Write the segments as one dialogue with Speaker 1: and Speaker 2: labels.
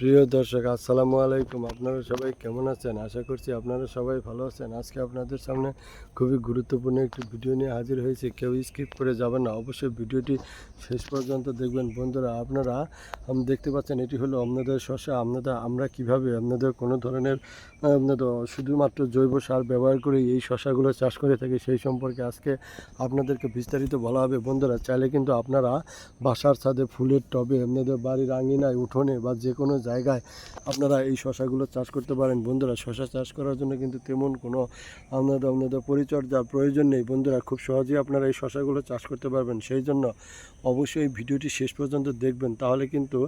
Speaker 1: প্রিয় দর্শক, আসসালামু আলাইকুম। আপনারা সবাই কেমন আছেন? আশা করছি আপনারা সবাই ভালো আছেন। আজকে আপনাদের সামনে খুবই গুরুত্বপূর্ণ একটি ভিডিও নিয়ে হাজির হয়েছে। কেউ স্কিপ করে যাবেন না, অবশ্যই ভিডিওটি শেষ পর্যন্ত দেখবেন। বন্ধুরা, আপনারা দেখতে পাচ্ছেন, এটি হলো আপনাদের শশা আপনাদের আমরা কীভাবে আপনাদের কোনো ধরনের আপনাদের শুধুমাত্র জৈব সার ব্যবহার করে এই শশাগুলো চাষ করে থাকি, সেই সম্পর্কে আজকে আপনাদেরকে বিস্তারিত বলা হবে। বন্ধুরা, চাইলে কিন্তু আপনারা বাসার ছাদে ফুলের টবে আপনাদের বাড়ির আঙিনায়, উঠোনে বা যে কোনো জায়গায় আপনারা এই শশাগুলো চাষ করতে পারেন। বন্ধুরা, শশা চাষ করার জন্য কিন্তু তেমন কোনো আপনাদের আপনাদের পরিচর্যার প্রয়োজন নেই। বন্ধুরা, খুব সহজেই আপনারা এই শশাগুলো চাষ করতে পারবেন। সেই জন্য অবশ্যই ভিডিওটি শেষ পর্যন্ত দেখবেন, তাহলে কিন্তু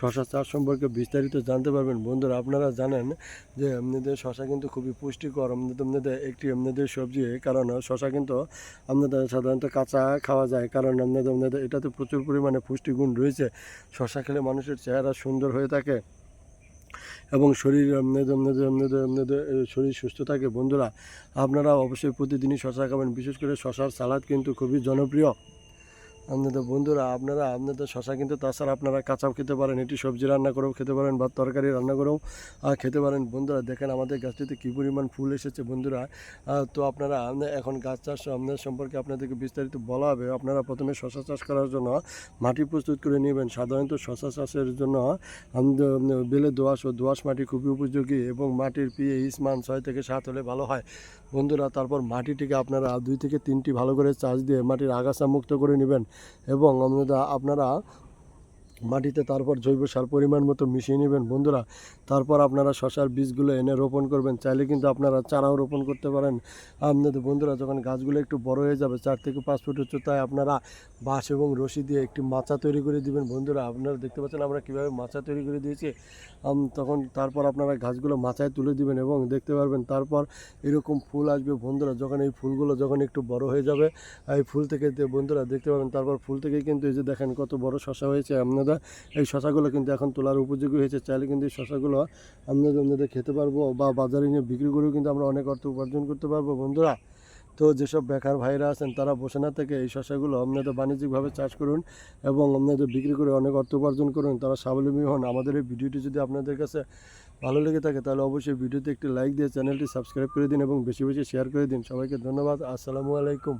Speaker 1: শশা চাষ সম্পর্কে বিস্তারিত জানতে পারবেন। বন্ধুরা, আপনারা জানেন যে আপনাদের শশা কিন্তু খুবই পুষ্টিকর, আপনাদের একটি আপনাদের সবজি কারণ শশা কিন্তু আপনাদের সাধারণত কাঁচা খাওয়া যায়, কারণ আপনাদের আপনাদের এটাতে প্রচুর পরিমাণে পুষ্টিগুণ রয়েছে। শশা খেলে মানুষের চেহারা সুন্দর হয়ে থাকে। এবং শরীর শরীর সুস্থ থাকে। বন্ধুরা আপনারা অবশ্যই প্রতিদিনই শশা খাবেন। বিশেষ করে শশার সালাদ কিন্তু খুবই জনপ্রিয়। আপনাদের বন্ধুরা, আপনারা, আপনাদের শশা কিন্তু তাছাড়া আপনারা কাঁচাও খেতে পারেন, এটি সবজি রান্না করেও খেতে পারেন বা তরকারি রান্না করেও খেতে পারেন। বন্ধুরা, দেখেন আমাদের গাছটিতে কী পরিমাণ ফুল এসেছে বন্ধুরা। তো আপনারা এখন গাছ চাষ আপনাদের সম্পর্কে আপনাদেরকে বিস্তারিত বলা হবে। আপনারা প্রথমে শশা চাষ করার জন্য মাটি প্রস্তুত করে নেবেন। সাধারণত শশা চাষের জন্য বেলে দোআঁশ ও দোআঁশ মাটি খুবই উপযোগী এবং মাটির পিএইচ মান ছয় থেকে সাত হলে ভালো হয়। বন্ধুরা, তারপর মাটিটিকে আপনারা দুই থেকে তিনটি ভালো করে চাষ দিয়ে মাটির আগাছা মুক্ত করে নেবেন। এবং আপনারা আপনারা মাটিতে তারপর জৈব সার পরিমাণ মতো মিশিয়ে নেবেন। বন্ধুরা, তারপর আপনারা শশার বীজগুলো এনে রোপণ করবেন। চাইলে কিন্তু আপনারা চারাও রোপণ করতে পারেন। আপনাদের বন্ধুরা, যখন গাছগুলো একটু বড় হয়ে যাবে, চার থেকে পাঁচ ফুট উচ্চতায় আপনারা বাঁশ এবং রশি দিয়ে একটি মাচা তৈরি করে দিবেন। বন্ধুরা, আপনারা দেখতে পাচ্ছেন আমরা কীভাবে মাচা তৈরি করে দিয়েছি। তখন তারপর আপনারা গাছগুলো মাচায় তুলে দিবেন এবং দেখতে পারবেন তারপর এরকম ফুল আসবে। বন্ধুরা, যখন এই ফুলগুলো যখন একটু বড় হয়ে যাবে, এই ফুল থেকে বন্ধুরা দেখতে পাবেন তারপর ফুল থেকে কিন্তু এই যে দেখেন কত বড় শশা হয়েছে। আপনারা এই শশাগুলো কিন্তু এখন তোলার উপযোগী হয়েছে। চাইলে কিন্তু এই শশাগুলো আপনাদের আপনাদের খেতে পারব বা বাজারে নিয়ে বিক্রি করেও কিন্তু আমরা অনেক অর্থ উপার্জন করতে পারব, বন্ধুরা। তো যেসব বেকার ভাইরা আছেন, তারা বসে না থেকে এই শশাগুলো আপনাদের বাণিজ্যিকভাবে চাষ করুন এবং আপনাদের বিক্রি করে অনেক অর্থ উপার্জন করুন। তারা স্বাবলম্বী হন। আমাদের এই ভিডিওটি যদি আপনাদের কাছে ভালো লেগে থাকে, তাহলে অবশ্যই ভিডিওতে একটি লাইক দিয়ে চ্যানেলটি সাবস্ক্রাইব করে দিন এবং বেশি বেশি শেয়ার করে দিন। সবাইকে ধন্যবাদ। আসসালামু আলাইকুম।